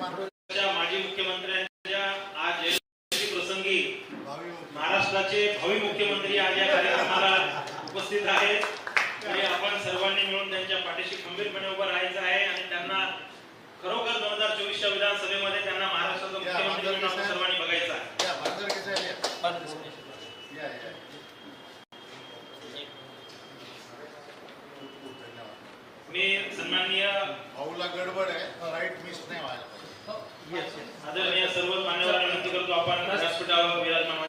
माजी मुख्यमंत्र्यांच्या आज प्रसंगी महाराष्ट्राचे भावी मुख्यमंत्री आज या कार्यक्रमाला उपस्थित आहेत आणि आपण सर्वांनी मिळून त्यांच्या पाठीशी खंबीरपणे उभं राहायचं आहे आणि त्यांना खरोखर दोन हजार चोवीसच्या विधानसभेमध्ये त्यांना महाराष्ट्राचा मुख्यमंत्री म्हणून आपण सर्वांनी बघायचं आहे. मी सन्माननीय भाऊला गडबड आहे राईट मिस नाही व्हायला. आदरणीय सर्व मान्यवरांना विनंती करतो आपण व्यासपीठावर विराजमान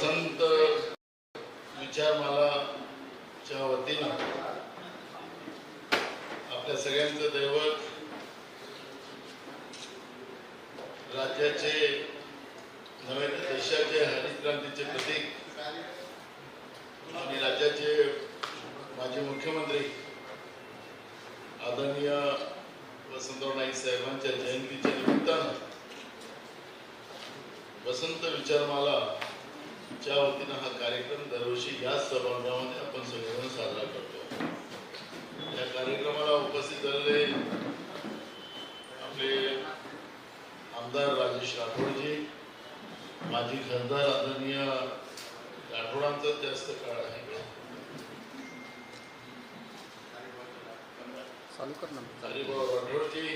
संत विचारमालाच्या वतीनं आपल्या सगळ्यांचं दैवत राज्याचे नव्हे तर देशाचे हरित क्रांतीचे प्रतीक आणि राज्याचे माजी मुख्यमंत्री आदरणीय वसंतराव नाईक साहेबांच्या जयंतीच्या निमित्तानं वसंत विचारमाला च्या वतीनं हा कार्यक्रम दरवर्षी याच सभागृहामध्ये आपण सगळेजण साजरा करतो. या कार्यक्रमाला उपस्थित झालेले आपले आमदार राजेश राठोडजी माजी खासदार आदरणीय राठोडांचा जास्त काळ आहे. Haribhau राठोडजी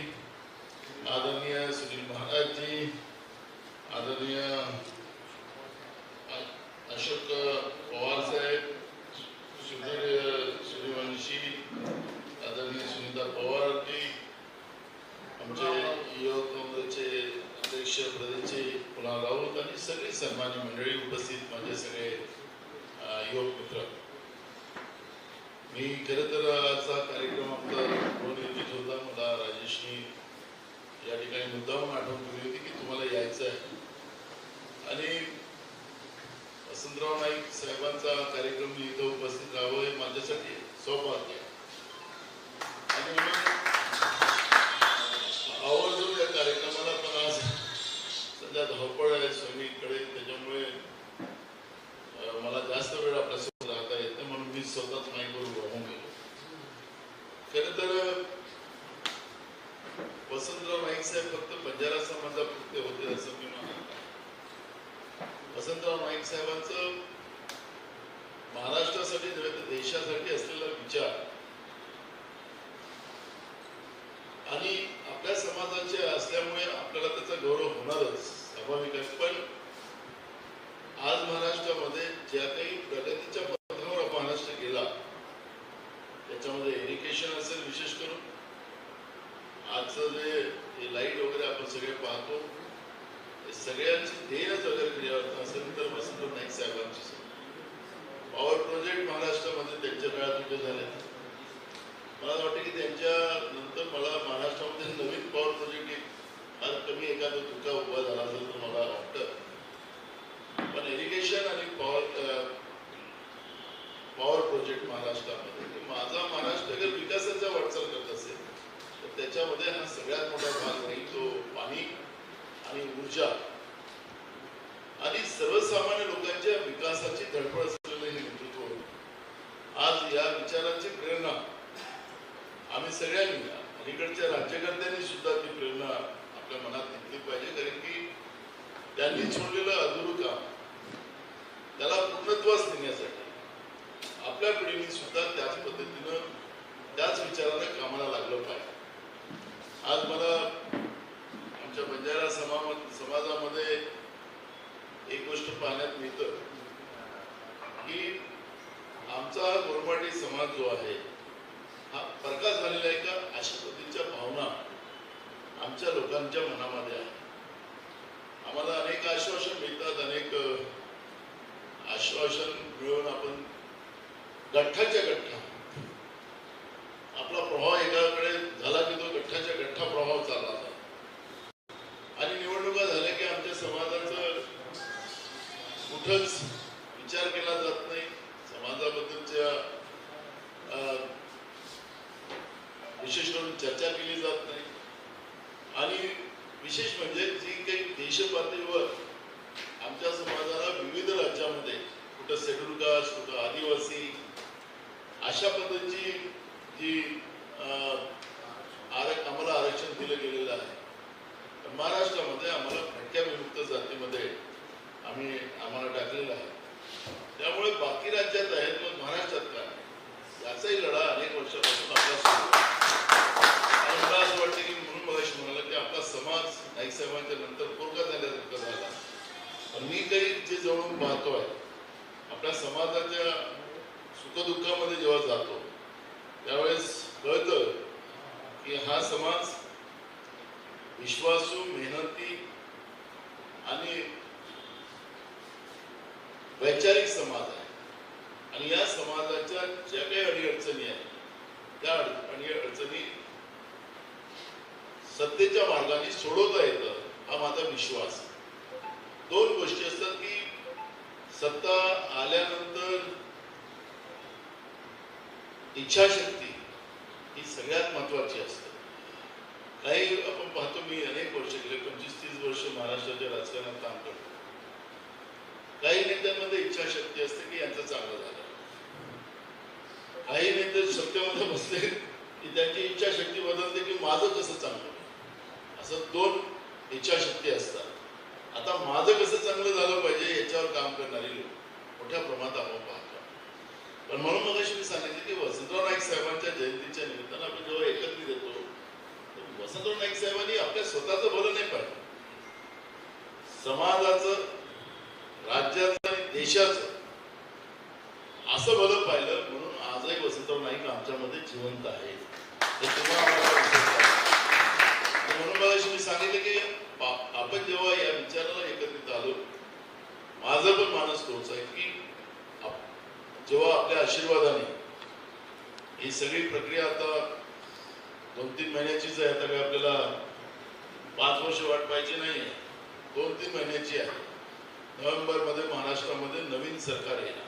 Só pode. महाराष्ट्रामध्ये. माझा महाराष्ट्र जर विकासाचा वाटचाल करत असेल तर त्याच्यामध्ये हा सगळ्यात मोठा भाग होईल तो पाणी आणि ऊर्जा. आणि सर्वसामान्य लोकांच्या विकासाची धडपड असलेलं हे नेतृत्व आज या विचारांची प्रेरणा आम्ही सगळ्यांनी अलीकडच्या राज्यकर्त्यांनी सुद्धा ती प्रेरणा आपल्या मनात घेतली पाहिजे कारण की त्यांनी सोडलेलं अधुरू काम त्याला पूर्णत्वास नेण्यासाठी आपल्या पिढीने सुद्धा त्याच पद्धतीनं त्याच विचाराने कामाला लागलं पाहिजे. आज मला आमच्या बंजारा समाज समाज विशेष करून चर्चा केली जात नाही. आणि विशेष म्हणजे जी काही देशपातळीवर आमच्या समाजाला विविध राज्यामध्ये कुठं शेड्यूल कुठं आदिवासी अशा पद्धतीची जी आर आम्हाला आरक्षण दिलं गेलेलं आहे. महाराष्ट्रामध्ये आम्हाला भटक्या विमुक्त जातीमध्ये आम्ही आम्हाला टाकलेलं आहे. त्यामुळे बाकी राज्यात आहेत मग महाराष्ट्रात काय? याचाही लढा अनेक वर्षापासून आपला सुरू आहे. आणि मला असं वाटतं की म्हणून मगाशी म्हणाला की आपला समाज नाईक साहेबांच्या नंतर पोरका झाल्यासारखा झाला. पण मी काही जे जवळून आहे आपल्या समाजाच्या सुखदुःखामध्ये जेव्हा जातो त्यावेळेस कळतं की हा समाज विश्वासू मेहनती आणि वैचारिक समाज आहे. आणि या समाजाच्या ज्या काही अडीअडचणी आहेत त्या आणि अडचणी सत्तेच्या मार्गाने सोडवता येतं हा माझा विश्वास दोन गोष्टी असतात की सत्ता आल्यानंतर इच्छाशक्ती ही सगळ्यात महत्वाची असते. काही आपण पाहतो मी अनेक वर्ष गेले पंचवीस तीस वर्ष महाराष्ट्राच्या राजकारणात काम करतो. काही नेत्यांमध्ये इच्छाशक्ती असते की यांचं चांगलं झालं. काही नेते सत्तेमध्ये बसले की त्यांची इच्छाशक्ती बदलते की माझं कसं चांगलं? असं दोन इच्छाशक्ती असतात. आता माझं कसं चांगलं झालं पाहिजे याच्यावर काम करणारी लोक मोठ्या प्रमाणात आपण पाहतो. पण म्हणून मग मी सांगितलं की वसंतराव नाईक साहेबांच्या जयंतीच्या निमित्तानं आपण जेव्हा एकत्रित येतो तर वसंतराव नाईक साहेबांनी आपल्या स्वतःचं भलं नाही पाहिजे समाजाचं राज्याचं आणि देशाचं असं भलं पाहिलं म्हणून आजही वसंतराव नाईक आमच्यामध्ये जिवंत आहे तुम्हाला म्हणून मला मी सांगितलं की आपण जेव्हा या विचाराला एकत्रित आलो माझं पण मानस तोच आहे की जेव्हा आपल्या आशीर्वादाने ही सगळी प्रक्रिया आता दोन तीन महिन्याचीच आहे आता काय आपल्याला पाच वर्ष वाट पाहिजे नाही दोन तीन महिन्याची आहे. नोव्हेंबरमध्ये महाराष्ट्रामध्ये नवीन सरकार येणार.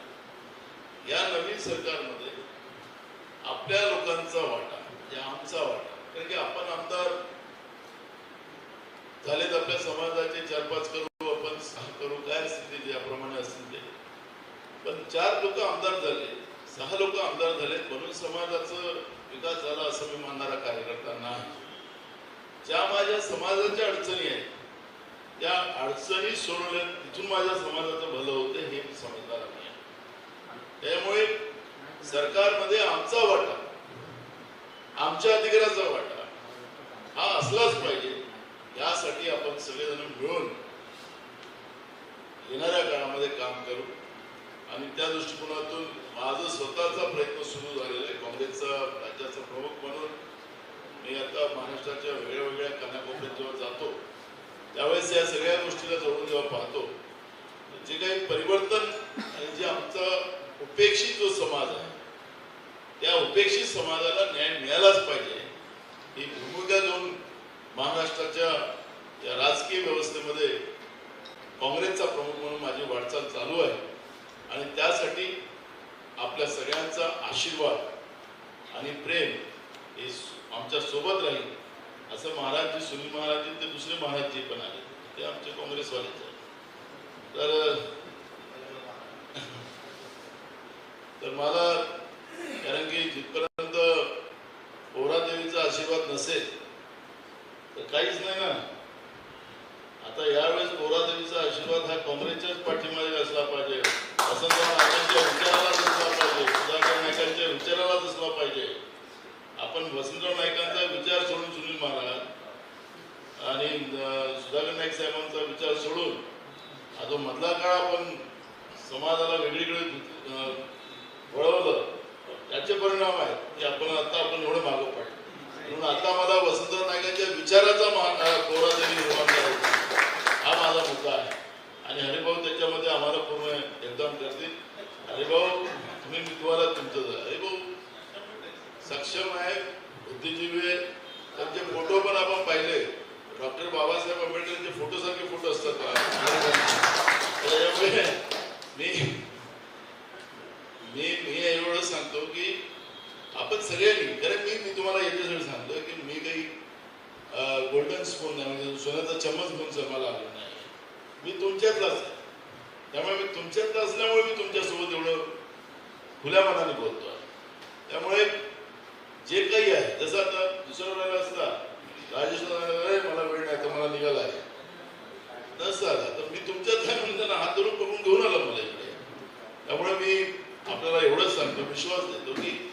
या नवीन सरकारमध्ये आपल्या लोकांचा वाटा म्हणजे आमचा वाटा. कारण की आपण आमदार झालेत आपल्या समाजाचे चार पाच करू आपण सहा करू काय असतील ते ज्याप्रमाणे असतील ते. पण चार लोक आमदार झाले सहा लोक आमदार झालेत म्हणून समाजाचा विकास झाला असं मी मानणारा कार्यकर्ता नाही. ज्या माझ्या समाजाच्या अडचणी आहेत त्या अडचणी सोडवल्या तिथून माझ्या समाजाचं भलं होतं हे मी त्यामुळे सरकारमध्ये आमचा वाटा आमच्या अधिकाराचा वाटा हा असलाच पाहिजे. यासाठी आपण सगळेजण मिळून येणाऱ्या काळामध्ये काम करू. आणि त्या दृष्टिकोनातून माझं स्वतःचा प्रयत्न सुरू झालेला आहे. काँग्रेसचा राज्याचा प्रमुख म्हणून मी आता महाराष्ट्राच्या वेगळ्या कानाकोपऱ्यात जेव्हा जातो त्यावेळेस या सगळ्या गोष्टीला जवळून जेव्हा पाहतो जे काही परिवर्तन आणि जे आमचं उपेक्षित जो समाज आहे त्या उपेक्षित समाजाला न्याय मिळालाच पाहिजे. ही भूमिका घेऊन महाराष्ट्राच्या या राजकीय व्यवस्थेमध्ये काँग्रेसचा प्रमुख म्हणून माझी वाटचाल चालू आहे. आणि त्यासाठी आपल्या सगळ्यांचा आशीर्वाद आणि प्रेम हे आमच्यासोबत राहील असं महाराजजी सुनील महाराजजी ते दुसरे महाराजजी पण आले. ते आमचे काँग्रेसवालेच आहेत. तर तर मला कारण की जिथपर्यंत पोहरादेवीचा आशीर्वाद नसेल तर काहीच नाही ना. आता यावेळेस पोहरादेवीचा आशीर्वाद हा काँग्रेसच्याच पाठीमागे असला पाहिजे. वसंतराव नाईकांच्या विचारालाच असला पाहिजे सुधाकर नायकांच्या विचारालाच असला पाहिजे. आपण वसंतराव नायकांचा विचार सोडून सुनील महाराज आणि सुधाकर नाईक साहेबांचा विचार सोडून हा जो मधला काळ आपण समाजाला वेगळीकडे अं, वळवलं त्याचे परिणाम आहेत की आपण आता आपण एवढं मागं पडलो म्हणून आता मला वसंतराव नाईकांच्या विचाराचा कोरा त्यांनी निर्माण करायचा हा माझा मुद्दा आहे आणि हरिभाऊ त्याच्यामध्ये आम्हाला पूर्ण योगदान करतील हरिभाऊ तुम्ही मी तुम्हाला तुमचं हरिभाऊ सक्षम आहे बुद्धिजीवी आहे त्यांचे फोटो पण आपण पाहिले डॉक्टर बाबासाहेब आंबेडकरांचे फोटो सारखे फोटो असतात त्याच्यामुळे मी मी मी एवढं सांगतो की आपण सगळ्यांनी कारण मी मी तुम्हाला याच्यासाठी सांगतो की मी काही गोल्डन स्पून म्हणजे सोन्याचा जमायला आलो नाही. मी तुमच्यातलाच आहे. त्यामुळे मी तुमच्यातला असल्यामुळे मी तुमच्यासोबत एवढं खुल्या मनाने बोलतो आहे. त्यामुळे जे काही आहे जसं आता दुसरा वेळेला असता राजेश मला वेळ नाही तर मला निघाला आहे. तसं आला तर मी तुमच्याच घरी त्यांना हात धरून पकडून घेऊन आलो मला इकडे. त्यामुळे मी आपल्याला एवढंच सांगतो विश्वास देतो की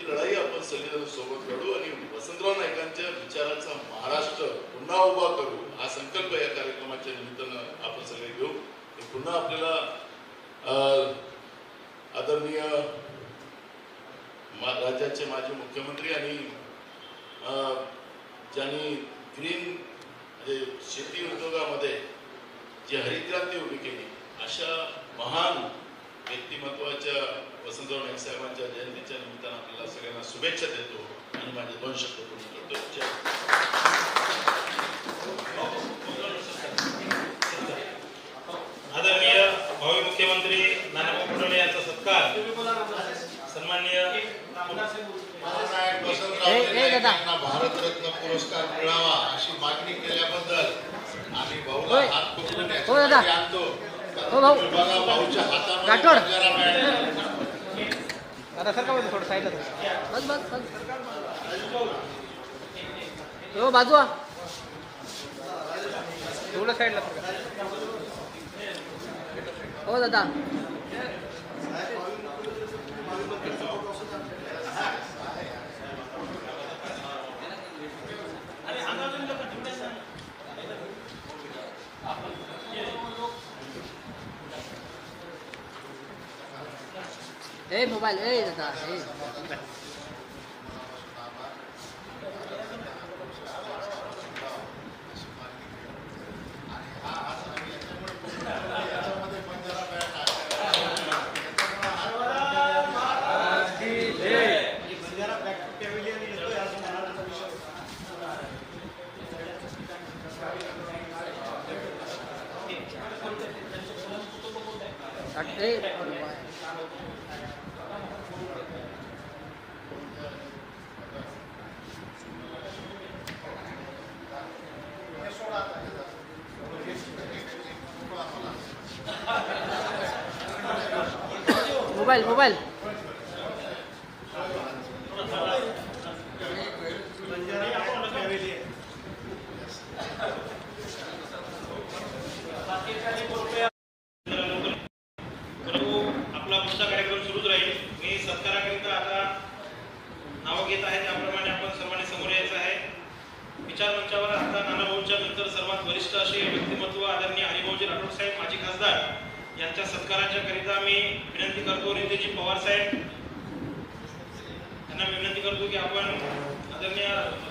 ही लढाई आपण सगळेजण सोबत लढू आणि वसंतराव नायकांच्या विचाराचा महाराष्ट्र पुन्हा उभा करू हा संकल्प या कार्यक्रमाच्या निमित्तानं आपण सगळे घेऊ. पुन्हा आपल्याला आदरणीय राज्याचे माजी मुख्यमंत्री आणि अं, ज्यांनी ग्रीन म्हणजे शेती उद्योगामध्ये जी हरितक्रांती उभी केली अशा महान व्यक्तिमत्वाच्या वसंतराव नाईक साहेबांच्या जयंतीच्या निमित्तानं आपल्याला सगळ्यांना शुभेच्छा देतो आणि माझे दोन शब्द पूर्ण करतो. आदरणीय भावी मुख्यमंत्री नानाभाऊ पटोले यांचा सत्कार. सन्माननीय. यांना भारतरत्न पुरस्कार मिळावा अशी मागणी केल्याबद्दल आम्ही भाऊला. हात पकडून हो, आणतो. हो, भाऊ. बघा बँड आता सर का थोडं साईडला बस बस बस. हो बाजू आ. थोडं. साईडला हो दादा. É, meu velho, ei, tá. Mobile mobile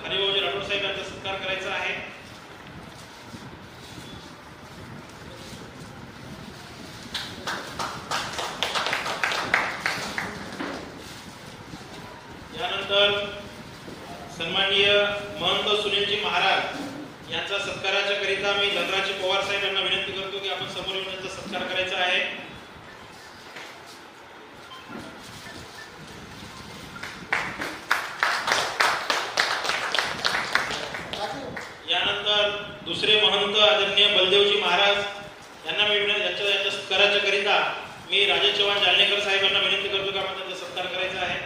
Haribhauji हो राठोड साहेब यांचा सत्कार करायचा आहे. यानंतर सन्माननीय महंत सुनीलजी महाराज यांचा सत्काराच्या करिता मी धनराजी पवार साहेब यांना विनंती करतो की आपण समोर येऊन यांचा सत्कार करायचा आहे यानंतर दुसरे महंत आदरणीय बलदेवजी महाराज यांना मी याच्या यांच्या सत्काराच्याकरिता सत्काराच्या करिता मी राजेश चव्हाण जालनेकर साहेबांना विनंती करतो का त्यांचा सत्कार करायचा आहे.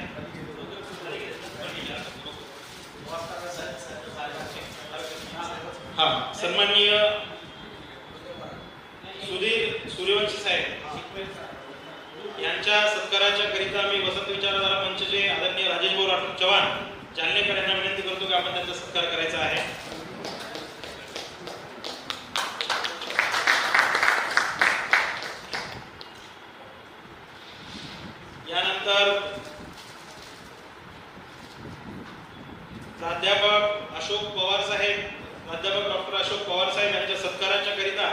हा सन्माननीय सुधीर सूर्यवंशी साहेब यांच्या सत्काराच्या करिता मी वसंत विचारधारा मंचचे आदरणीय राजेश भाऊ राठोड चव्हाण जालनेकर यांना विनंती करतो की आपण त्यांचा सत्कार करायचा आहे. त्यानंतर प्राध्यापक अशोक पवार साहेब प्राध्यापक डॉक्टर अशोक पवार साहेब यांच्या सत्काराच्या करिता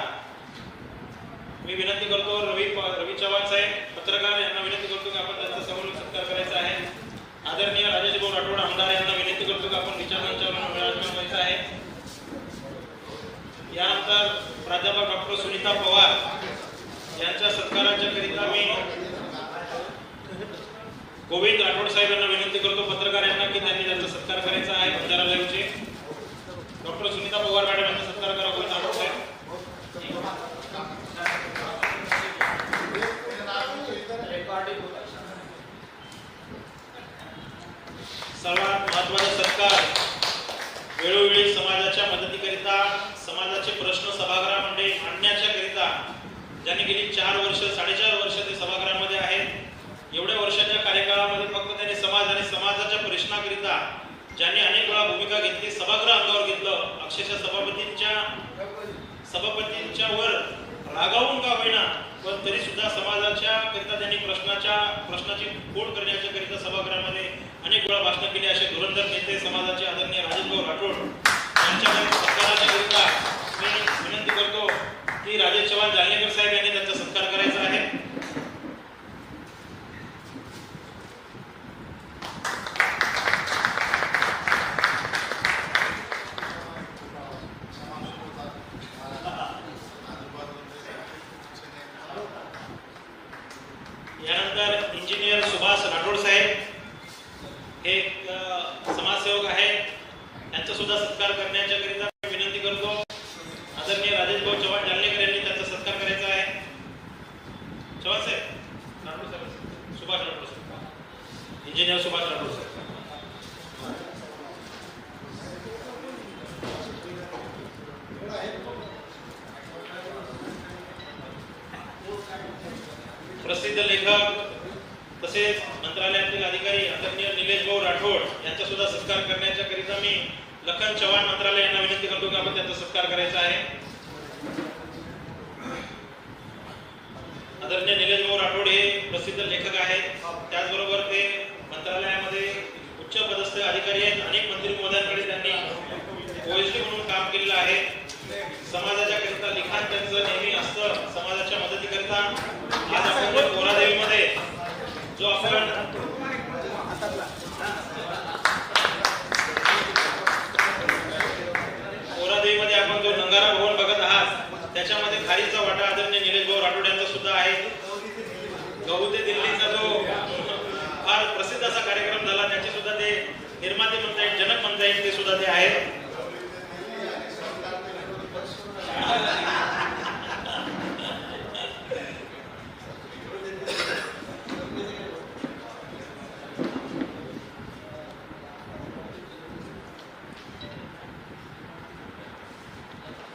मी विनंती करतो रवी रवी चव्हाण साहेब पत्रकार यांना विनंती करतो की आपण त्यांचा समोर सत्कार करायचा आहे. आदरणीय राजेश भाऊ राठोड आमदार यांना विनंती करतो की आपण विचार मंचावर विराजमान व्हायचं आहे. यानंतर प्राध्यापक डॉक्टर सुनीता पवार यांच्या सत्काराच्या करिता मी गोविंद राठोड साहेब यांना विनंती करतो पत्रकार यांना की त्यांनी त्यांचा सत्कार करायचा आहे बंजारा लाईव्हचे डॉक्टर सुनीता पवार मॅडम यांचा सत्कार करा गोविंद राठोड साहेब. सर्वात महत्त्वाचा सत्कार वेळोवेळी समाजाच्या मदतीकरिता समाजाचे प्रश्न सभागृहामध्ये आणण्याच्या करिता ज्यांनी गेली चार वर्ष साडेचार वर्ष ते सभागृहामध्ये आहेत एवढ्या वर्षाच्या कार्यकाळामध्ये फक्त त्यांनी समाज आणि समाजाच्या प्रश्नाकरिता ज्यांनी अनेक वेळा भूमिका घेतली सभागृह अंगावर घेतलं अक्षरशः सभापतींच्या सभापतींच्या वर रागावून का होईना पण तरी सुद्धा समाजाच्या करिता त्यांनी प्रश्नाच्या प्रश्नाची फोड करण्याच्या करिता सभागृहामध्ये अनेक वेळा भाषण केली. असे धुरंधर नेते समाजाचे आदरणीय राजेशभाऊ राठोड यांच्या सरकाराच्या करिता मी विनंती करतो की राजेश चव्हाण जालनेकर साहेब यांनी त्यांचा सत्कार करायचा आहे यानंतर इंजिनियर सुभाष राठोड साहेब हे एक अ, समाजसेवक आहेत त्यांचा सुद्धा सत्कार करण्याच्या करिता मी विनंती करतो आदरणीय राजेश भाऊ चव्हाण जालनेकर यांनी त्यांचा सत्कार करायचा आहे चव्हाण साहेब राठोड साहेब सुभाष राठोड साहेब इंजिनियर सुभाष राठोड साहेब प्रसिद्ध लेखक तसेच मंत्रालयातील अधिकारी आदरणीय निलेश भाऊ राठोड यांचा सुद्धा सत्कार करण्याच्या करिता मी लखन चव्हाण मंत्रालय यांना विनंती करतो की आपण त्यांचा सत्कार करायचा आहे. आदरणीय निलेश भाऊ राठोड हे प्रसिद्ध लेखक आहेत. त्याचबरोबर ते मंत्रालयामध्ये उच्च पदस्थ अधिकारी आहेत. अनेक मंत्री महोदयांकडे त्यांनी ओएसडी म्हणून काम केलेलं आहे. समाजाच्या करिता लिखाण त्यांचं नेहमी असतं. समाजाच्या मदतीकरिता आज आपण जो कोरादेवीमध्ये जो आपण कोरादेवीमध्ये आपण जो नंगारा भवन बघत आहात त्याच्यामध्ये खारीचा वाटा आदरणीय निलेश भाऊ राठोड यांचा सुद्धा आहे गहू ते दिल्लीचा जो फार प्रसिद्ध असा कार्यक्रम झाला त्याचे सुद्धा ते निर्माते म्हणता येईल जनक म्हणता येईल ते सुद्धा ते आहेत.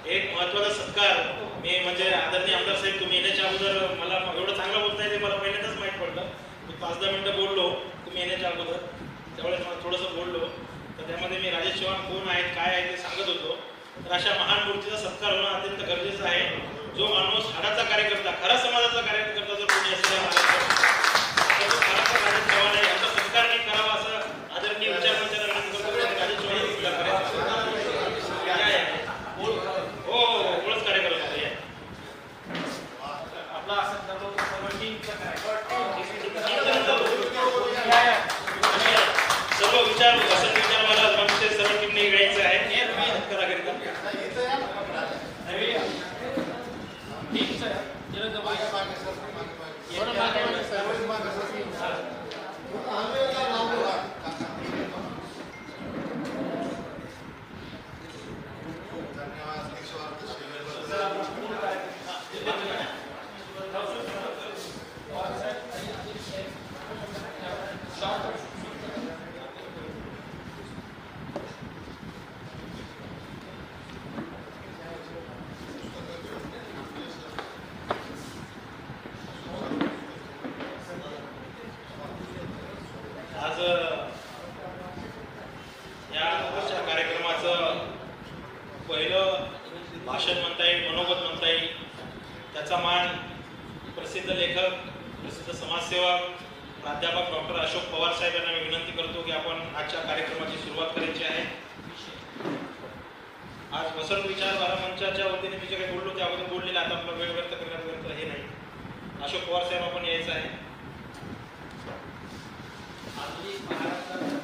एक महत्त्वाचा सत्कार मी म्हणजे आदरणीय आमदार साहेब तुम्ही येण्याच्या अगोदर मला एवढं चांगलं बोलताय ते मला पहिल्यांदाच माहीत पडलं. मी पाच दहा मिनिटं बोललो. तुम्ही येण्याच्या अगोदर त्यावेळेस मला थोडंसं बोललो. तर त्यामध्ये मी राजेश चव्हाण कोण आहेत काय आहे ते सांगत होतो. तर अशा महान मूर्तीचा सत्कार होणं अत्यंत गरजेचं आहे. जो माणूस हाडाचा कार्यकर्ता खरा समाजाचा कार्यकर्ता जर कोणी असेल या महाराष्ट्रात, तर तो राजेश चव्हाण आहे. सत्कार मी करावा असं आदरणीय विनंती करतो राजेश चव्हाण हो हो, हो. कार्यक्रम आहे. आपला असं सर्व सर्व विचार सर्व विचार मला सर्व टीमने घ्यायचं आहे करा आज या आजच्या कार्यक्रमाचं पहिलं भाषण म्हणता येईल मनोगत म्हणता येईल त्याचा मान प्रसिद्ध लेखक प्रसिद्ध समाजसेवक प्राध्यापक डॉक्टर अशोक पवार साहेब यांना मी विनंती करतो की आपण आजच्या कार्यक्रमाची सुरुवात करायची आहे आज वसंत विचार मंचाच्या वतीने मी जे काही बोललो त्याबद्दल बोललेलं आता आपला वेळ व्यक्त करण्यापर्यंत हे नाही अशोक पवार साहेब आपण यायचं आहे. वक्त्यांना